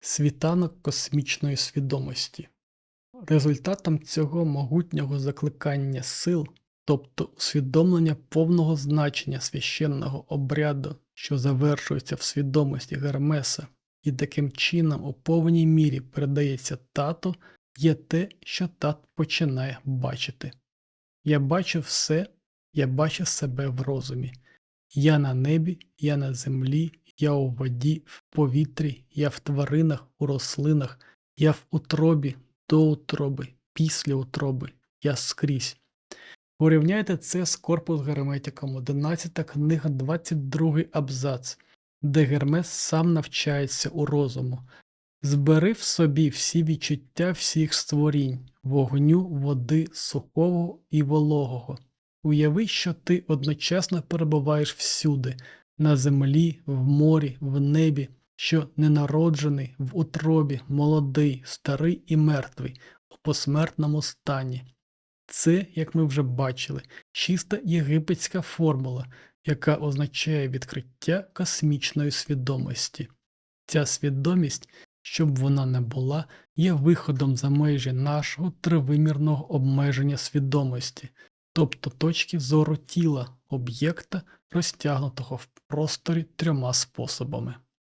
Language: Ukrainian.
світанок космічної свідомості. Результатом цього могутнього закликання сил, тобто усвідомлення повного значення священного обряду, що завершується в свідомості Гермеса, і таким чином у повній мірі передається тату, є те, що тат починає бачити. Я бачу все, я бачу себе в розумі. Я на небі, я на землі, я у воді, повітрі, я в тваринах, у рослинах, я в утробі, до утроби, після утроби, я скрізь. Порівняйте це з корпус герметиком, 11 книга, 22 абзац, де Гермес сам навчається у розуму. Збери в собі всі відчуття всіх створінь, вогню, води, сухого і вологого. Уяви, що ти одночасно перебуваєш всюди, на землі, в морі, в небі, що ненароджений, в утробі, молодий, старий і мертвий, у посмертному стані. Це, як ми вже бачили, чиста єгипетська формула, яка означає відкриття космічної свідомості. Ця свідомість, щоб вона не була, є виходом за межі нашого тривимірного обмеження свідомості, тобто точки зору тіла, об'єкта, розтягнутого в просторі трьома способами.